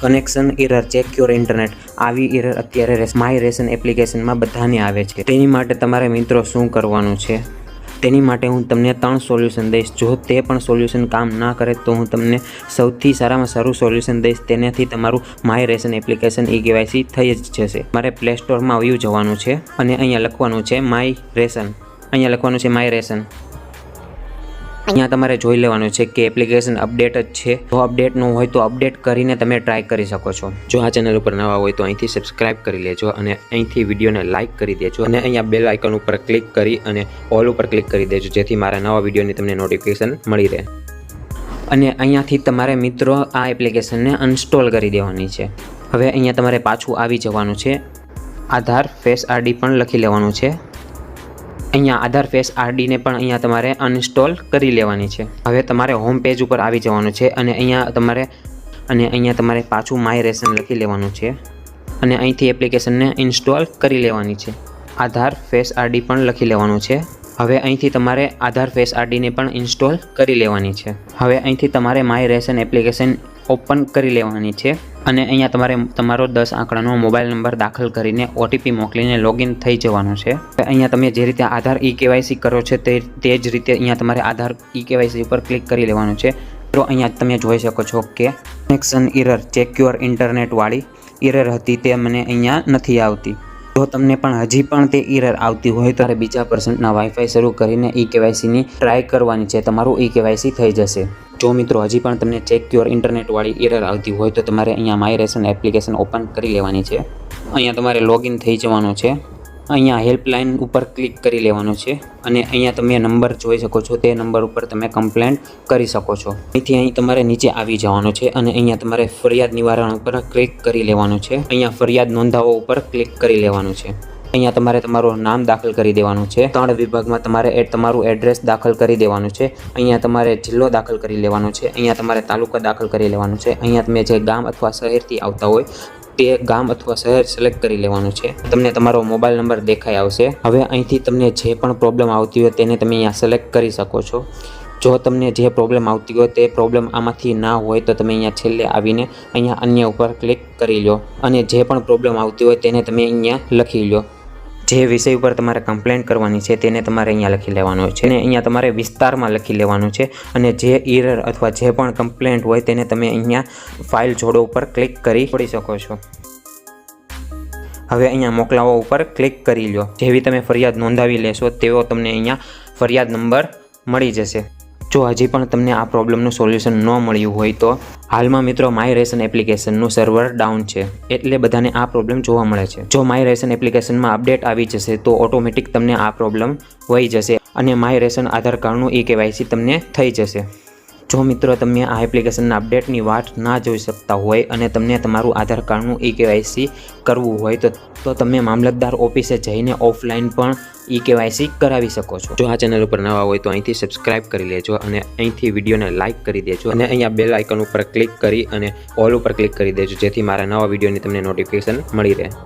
Connection error check your internet આવી error અત્યારે my ration એપ્લિકેશનમાં બધાને આવે છે. તેની માટે તમારે મિત્રો શું કરવાનું છે? તેની માટે હું તમને ત્રણ સોલ્યુશન દઈશ. જો તે પણ સોલ્યુશન કામ ના કરે તો હું તમને સૌથી સારામાં સારું સોલ્યુશન દઈશ. તેનાથી તમારું my ration application e KYC થઈ જ જશે. મારે પ્લે સ્ટોરમાં વ્યૂ જવાનું છે અને અહીંયા લખવાનું છે માય રેશન અહીંયા લખવાનું છે માય રેશન અહીંયા તમારે જોઈ લેવાનું છે કે એપ્લિકેશન અપડેટ જ છે. જો અપડેટ ન હોય તો અપડેટ કરીને તમે ટ્રાય કરી શકો છો. જો આ ચેનલ ઉપર નવા હોય તો અહીંથી સબસ્ક્રાઇબ કરી લેજો અને અહીંથી વિડીયોને લાઇક કરી દેજો અને અહીંયા બેલ આઇકન ઉપર ક્લિક કરી અને ઓલ ઉપર ક્લિક કરી દેજો, જેથી મારા નવા વિડીયોની તમને નોટિફિકેશન મળી રહે. અને અહીંયાથી તમારે મિત્રો આ એપ્લિકેશનને અનસ્ટોલ કરી દેવાની છે. હવે અહીંયા તમારે પાછું આવી જવાનું છે. આધાર ફેસ આરડી પણ લખી લેવાનું છે. અહીંયા આધાર ફેસ આરડીને પણ અહીંયા તમારે અનઇન્સ્ટોલ કરી લેવાની છે. હવે તમારે હોમ પેજ ઉપર આવી જવાનું છે અને અહીંયા તમારે અને અહીંયા તમારે પાછું માય રેશન લખી લેવાનું છે અને અહીંથી એપ્લિકેશનને ઇન્સ્ટોલ કરી લેવાની છે. આધાર ફેસ આરડી પણ લખી લેવાનું છે. હવે અહીંથી તમારે આધાર ફેસ આરડીને પણ ઇન્સ્ટોલ કરી લેવાની છે. હવે અહીંથી તમારે માય રેશન એપ્લિકેશન ઓપન કરી લેવાની છે અને અહીંયા તમારે તમારો દસ આંકડાનો મોબાઈલ નંબર દાખલ કરીને ઓટીપી મોકલીને લોગિન થઈ જવાનું છે. અહીંયા તમે જે રીતે આધાર ઈ કેવાયસી કરો છો તે તે જ રીતે અહીંયા તમારે આધાર ઈ કેવાયસી ઉપર ક્લિક કરી લેવાનું છે. તો અહીંયા તમે જોઈ શકો છો કે કનેક્શન ઇરર ચેક યોર ઇન્ટરનેટવાળી ઇરર હતી તે મને અહીંયા નથી આવતી. જો તમને પણ હજી પણ તે એરર આવતી હોય તો બીજા પર્સન્ટના વાઈફાઈ શરૂ કરીને ઈ કેવાયસીની ટ્રાય કરવાની છે. તમારું ઈ કેવાયસી થઈ જશે. જો મિત્રો હજી પણ તમને ચેક યોર ઇન્ટરનેટવાળી એરર આવતી હોય તો તમારે અહીંયા માય રેશન એપ્લિકેશન ઓપન કરી લેવાની છે. અહીંયા તમારે લોગિન થઈ જવાનું છે. અહીંયા હેલ્પલાઇન ઉપર ક્લિક કરી લેવાનું છે અને અહીંયા તમે નંબર જોઈ શકો છો. તે નંબર ઉપર તમે કમ્પ્લેન્ટ કરી શકો છો. અહીંથી અહીં તમારે નીચે આવી જવાનું છે અને અહીંયા તમારે ફરિયાદ નિવારણ ઉપર ક્લિક કરી લેવાનું છે. અહીંયા ફરિયાદ નોંધાવો ઉપર ક્લિક કરી લેવાનું છે. અહીંયા તમારે તમારું નામ દાખલ કરી દેવાનું છે. ત્રણ વિભાગમાં તમારે તમારું એડ્રેસ દાખલ કરી દેવાનું છે. અહીંયા તમારે જિલ્લો દાખલ કરી લેવાનો છે. અહીંયા તમારે તાલુકા દાખલ કરી લેવાનું છે. અહીંયા તમે જે ગામ અથવા શહેરથી આવતા હોય તે ગામ અથવા શહેર સિલેક્ટ કરી લેવાનું છે. તમને તમારો મોબાઈલ નંબર દેખાઈ આવશે. હવે અહીંથી તમને જે પણ પ્રોબ્લેમ આવતી હોય તેને તમે અહીંયા સિલેક્ટ કરી શકો છો. જો તમને જે પ્રોબ્લેમ આવતી હોય તે પ્રોબ્લેમ આમાંથી ના હોય તો તમે અહીંયા છેલ્લે આવીને અહીંયા અન્ય ઉપર ક્લિક કરી લો. અને જે પણ પ્રોબ્લેમ આવતી હોય તેને તમે અહીંયા લખી લો. જે વિષય ઉપર તમારે કમ્પ્લેન કરવાની છે તેને તમારે અહીંયા લખી લેવાનું છે. અને અહીંયા તમારે વિસ્તારમાં લખી લેવાનું છે. અને જે ઇરર અથવા જે પણ કમ્પ્લેન્ટ હોય તેને તમે અહીંયા ફાઇલ જોડો ઉપર ક્લિક કરી છોડી શકો છો. હવે અહીંયા મોકલાવો ઉપર ક્લિક કરી લો. જેવી તમે ફરિયાદ નોંધાવી લેશો તેવો તમને અહીંયા ફરિયાદ નંબર મળી જશે. જો હજી પણ તમને આ પ્રોબ્લેમનું સોલ્યુશન ન મળ્યું હોય તો હાલમાં મિત્રો માય રેશન એપ્લિકેશનનું સર્વર ડાઉન છે. એટલે બધાને આ પ્રોબ્લેમ જોવા મળે છે. જો માય રેશન એપ્લિકેશનમાં અપડેટ આવી જશે તો ઓટોમેટિક તમને આ પ્રોબ્લેમ વહી જશે અને માય રેશન આધાર કાર્ડનું ઈ કેવાયસી તમને થઈ જશે. જો મિત્રો તમે આ એપ્લિકેશનના અપડેટની વાટ ના જોઈ શકતા હોય અને તમને તમારું આધાર કાર્ડનું ઈ કેવાયસી કરવું હોય તો તો તમે મામલતદાર ઓફિસે જઈને ઓફલાઈન પણ ઈ કેવાયસી કરાવી શકો છો. જો આ ચેનલ ઉપર નવા હોય તો અહીંથી સબસ્ક્રાઇબ કરી લેજો અને અહીંથી વિડીયોને લાઇક કરી દેજો અને અહીંયા બેલ આઇકન ઉપર ક્લિક કરી અને ઓલ ઉપર ક્લિક કરી દેજો જેથી મારા નવા વિડીયોની તમને નોટિફિકેશન મળી રહે.